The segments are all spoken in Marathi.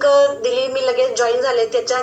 लिंक दिली मी लगेच जॉईन झाले. त्याच्या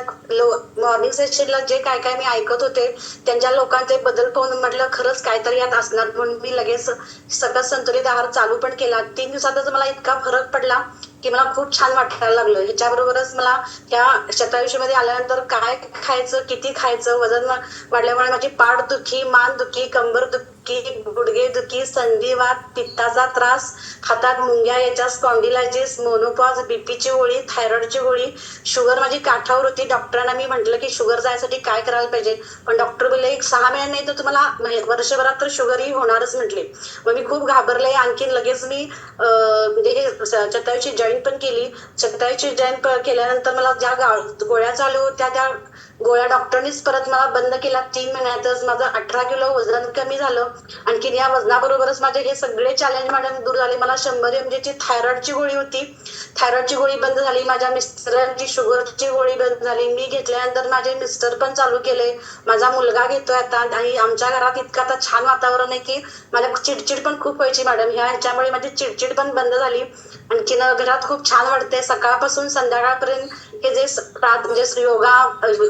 मॉर्निंग सेशनला जे काय काय मी ऐकत होते त्यांच्या लोकांचे बदल पाहून म्हटलं खरंच काहीतरी यात असणार. म्हणून मी लगेच सकत संतुलित आहार चालू पण केला. तीन दिवसातच मला इतका फरक पडला की मला खूप छान वाटायला लागलं. ह्याच्याबरोबरच मला त्या शतायुषीमध्ये आल्यानंतर काय खायचं किती खायचं वजन वाढल्यामुळे माझी पाठ दुखी मान दुखी कंबर दुखी गुडघे दुखी संधिवात पित्ताचा त्रास हातात मुंग्या याच्या स्पॉन्डिलायटिस मोनोपॉज बीपीची गोळी थायरॉइडची गोळी शुगर माझी काठावर होती. डॉक्टरांना मी म्हटलं की शुगर जायसाठी काय करायला पाहिजे? पण डॉक्टर बोलले एक सहा महिने नाही तर तुम्हाला म्हणजे वर्षभरात तर शुगर ही होणारच म्हटले. मग मी खूप घाबरले. आणखीन लगेच मी म्हणजे हे चतायूची जॉईन पण केली. चतायूची जॉईन केल्यानंतर मला ज्या गोळ्या चालू होत्या त्या गोळ्या डॉक्टरनीच परत मला बंद केला तीन महिन्यातच माझं अठरा किलो वजन कमी झालं. आणखीन या वजनाबरोबरच माझे हे सगळे चॅलेंज मॅडम दूर झाले. मला शंभर एम म्हणजे ची थायरॉइडची गोळी होती थायरॉइडची गोळी बंद झाली. माझ्या मिस्टरांची शुगरची गोळी बंद झाली. मी घेतल्यानंतर माझे मिस्टर पण चालू केले. माझा मुलगा घेतोय आता आणि आमच्या घरात इतकं आता छान वातावरण आहे की मला चिडचिड पण खूप व्हायची मॅडम ह्या ह्याच्यामुळे माझी चिडचिड पण बंद झाली. आणखीन घरात खूप छान वाटते सकाळपासून संध्याकाळपर्यंत हे जे रात म्हणजे योगा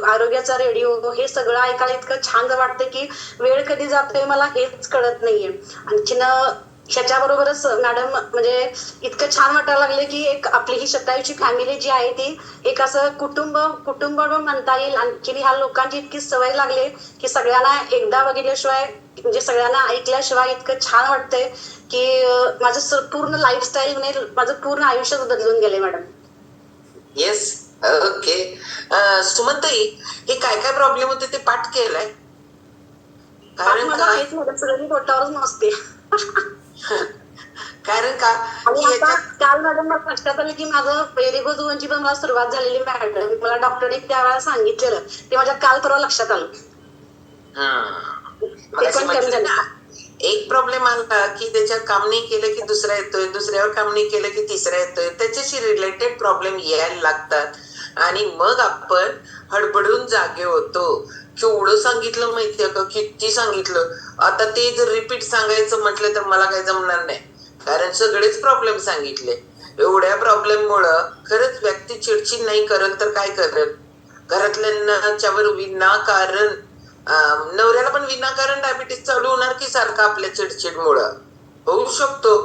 आरोग्याचा रेडिओ हे सगळं ऐकायला इतकं छान वाटतं की वेळ कधी जातोय मला हेच कळत नाहीये. आणखीन ह्याच्या बरोबरच मॅडम म्हणजे इतकं छान वाटायला लागले की एक आपली ही शतायूची फॅमिली जी आहे ती एक असं कुटुंब कुटुंब म्हणता येईल. आणखी ह्या लोकांची इतकी सवय लागली की सगळ्यांना एकदा बघितल्याशिवाय म्हणजे सगळ्यांना ऐकल्याशिवाय इतकं छान वाटतंय की माझं पूर्ण लाईफस्टाईल म्हणजे माझं पूर्ण आयुष्यच बदलून गेले मॅडम. येस ओके सुमनताई हे काय काय प्रॉब्लेम होते ते पाठ केलाय? कारण बोटावरच नसते. कारण का? काल मॅडम मला लक्षात आलं की माझं पहिली गोदूंची पण मला सुरुवात झालेली मॅडम मला डॉक्टरने त्यावेळेला सांगितलेलं. ते माझ्या काल परवा लक्षात आलं. हम्म. ते मगाशी पण कमी म्हटलं झालं. ना एक प्रॉब्लेम आला की त्याच्यात काम नाही केलं की दुसरा येतोय दुसऱ्यावर काम नाही केलं की तिसरा येतोय. त्याच्याशी रिलेटेड प्रॉब्लेम यायला लागतात. आणि मग आपण हडबडून जागे होतो. केवढं सांगितलं माहितीये का? किती सांगितलं? आता ते जर रिपीट सांगायचं म्हटलं तर मला काही जमणार नाही. कारण सगळेच प्रॉब्लेम सांगितले. एवढ्या प्रॉब्लेम मुळे खरंच व्यक्ती चिडचिड नाही करत तर काय करत घरातल्यांच्यावर विनाकारण नवऱ्याला पण विनाकारण डायबिटीस चालू होणार की सारखं आपल्या चिडचिडमुळं होऊ शकतो.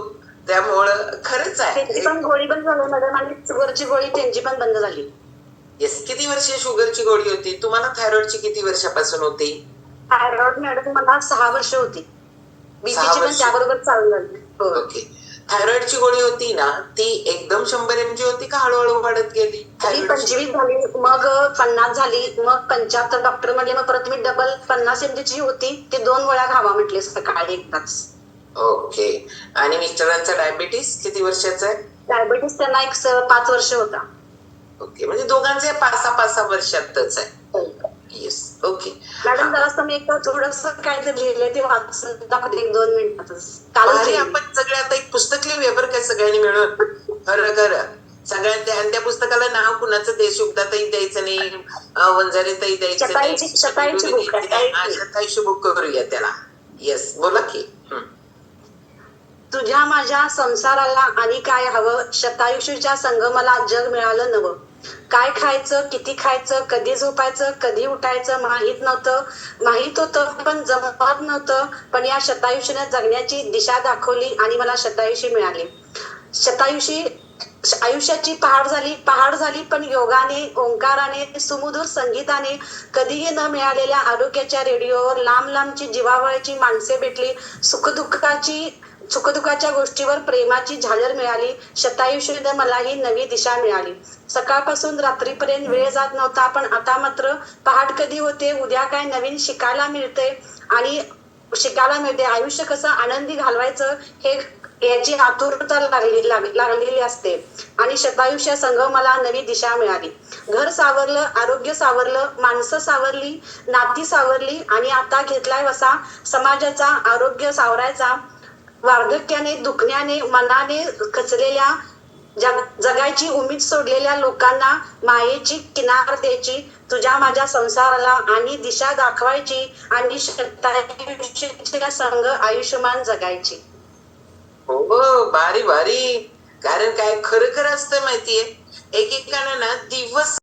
त्यामुळं खरंच आहे. पण गोळी पण झाली मॅडम आणि वरची गोळी त्यांची पण बंद झाली. येस किती वर्ष शुगरची गोळी होती? तुम्हाला थायरॉइडची किती वर्षापासून होती? थायरॉइड मॅडम मला सहा वर्ष होती. बीपीची पण. त्याबरोबर चालू हो. ओके. थायरॉइडची गोळी होती ना ती एकदम शंभर एम जी होती का हळूहळू वाढत गेली? पंचवीस झाली मग पन्नास झाली मग पंच्याहत्तर डॉक्टर म्हणले मग परत मी डबल पन्नास एमजीची होती ते दोन वेळा खावा म्हटले सकाळी एकदाच. ओके. आणि मिस्टरांचा डायबिटीस किती वर्षाचा आहे? डायबिटीस त्यांना एक पाच वर्ष होता. ओके म्हणजे दोघांचे पाच सहा पाच सहा वर्षातच आहे. येस ओके मॅडम जरा मी एक थोडस काय ते लिहिलंय ते वाचून दाखवते एक दोन मिनिटातच. लिहिलंय. आपण सगळे आता एक पुस्तक लिहूया बरं काय सगळ्यांनी मिळून. खरं खरं. सगळ्या त्या आणि त्या पुस्तकाला नाव कुणाचं देशयुक्तातही द्यायचं नाही वंजारीतही द्यायचं नाही. हा, बुक करूया त्याला. येस बोला की. हं. तुझ्या माझ्या संसाराला आणि काय हवं? शतायुषीच्या संग मला जग मिळालं नवं. काय खायचं किती खायचं कधी झोपायचं कधी उठायचं माहीत नव्हतं. माहीत होतं पण जमत नव्हतं. पण या शतायुषीने जगण्याची दिशा दाखवली आणि मला शतायुषी मिळाली. शतायुषी आयुष्याची पहाड झाली पहाड झाली पण योगाने ओंकाराने सुमधुर संगीताने कधीही न मिळालेल्या आरोग्याच्या रेडिओवर लांब लांबची जीवावळची माणसे भेटली. सुखदुःखाची सुखदुःखाच्या गोष्टीवर प्रेमाची झालर मिळाली शतायुषीने मला ही नवी दिशा मिळाली. सकाळपासून रात्रीपर्यंत वेळ जात नव्हता पण आता मात्र पहाट कधी होते उद्या काय नवीन शिकायला मिळते आणि शिकायला मिळते. आयुष्य कसं आनंदी घालवायचं हे याची आतुरता लागली लाग- लागलेली असते. आणि शतायुष्य संघ मला नवी दिशा मिळाली. घर सावरलं आरोग्य सावरलं माणसं सावरली नाती सावरली आणि आता घेतलाय वसा समाजाचा आरोग्य सावरायचा. वार्धक्याने दुखण्याने मनाने खचलेल्या जग- जगायची उमेद सोडलेल्या लोकांना मायेची किनार द्यायची तुझ्या माझ्या संसाराला आणि दिशा दाखवायची आणि संघ आयुष्यमान जगायची. हो, हो भारी भारी. कारण काय? खरं खरं असतं माहितीये. एकेकानं ना दिवस